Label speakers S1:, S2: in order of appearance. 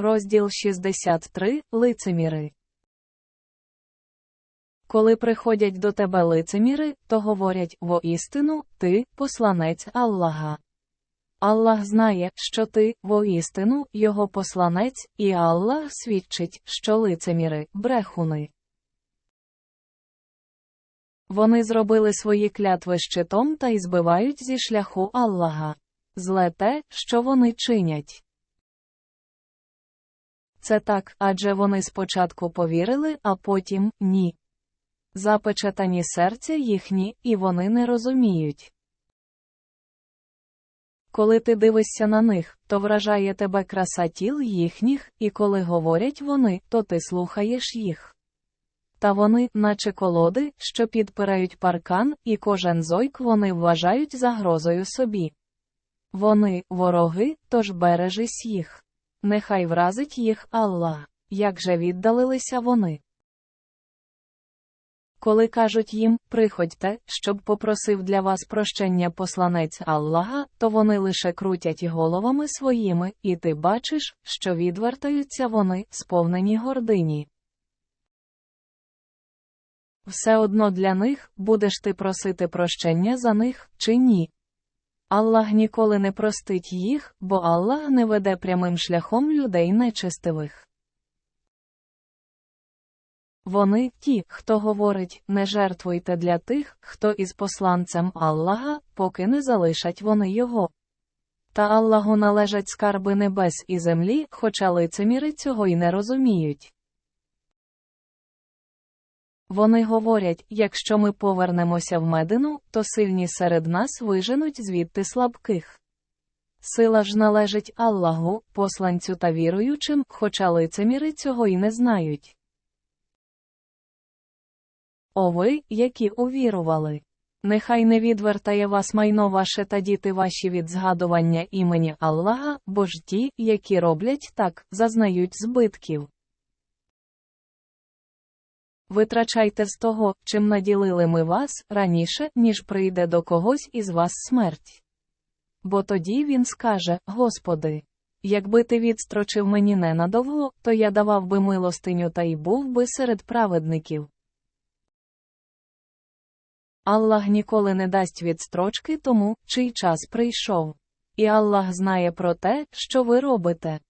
S1: Розділ 63 Лицеміри. Коли приходять до тебе лицеміри, то говорять воістину, ти посланець Аллаха. Аллах знає, що ти воістину його посланець, і Аллах свідчить, що лицеміри брехуни. Вони зробили свої клятви щитом та й збивають зі шляху Аллаха. Зле те, що вони чинять. Це так, адже вони спочатку повірили, а потім ні. Запечатані серця їхні, і вони не розуміють. Коли ти дивишся на них, то вражає тебе краса тіл їхніх, і коли говорять вони, то ти слухаєш їх. Та вони, наче колоди, що підпирають паркан, і кожен зойк вони вважають загрозою собі. Вони вороги, тож бережись їх. Нехай вразить їх Аллах. Як же віддалилися вони. Коли кажуть їм, приходьте, щоб попросив для вас прощення посланець Аллаха, то вони лише крутять головами своїми, і ти бачиш, що відвертаються вони, сповнені гордині. Все одно для них, будеш ти просити прощення за них, чи ні. Аллах ніколи не простить їх, бо Аллах не веде прямим шляхом людей нечестивих. Вони ті, хто говорить, не жертвуйте для тих, хто із посланцем Аллаха, поки не залишать вони його. Та Аллаху належать скарби небес і землі, хоча лицеміри цього й не розуміють. Вони говорять, якщо ми повернемося в Медину, то сильні серед нас виженуть звідти слабких. Сила ж належить Аллаху, посланцю та віруючим, хоча лицеміри цього й не знають. О ви, які увірували. Нехай не відвертає вас майно ваше та діти ваші від згадування імені Аллаха, бо ж ті, які роблять так, зазнають збитків. Витрачайте з того, чим наділили ми вас, раніше, ніж прийде до когось із вас смерть. Бо тоді він скаже: Господи, якби ти відстрочив мені ненадовго, то я давав би милостиню та й був би серед праведників. Аллах ніколи не дасть відстрочки тому, чий час прийшов. І Аллах знає про те, що ви робите.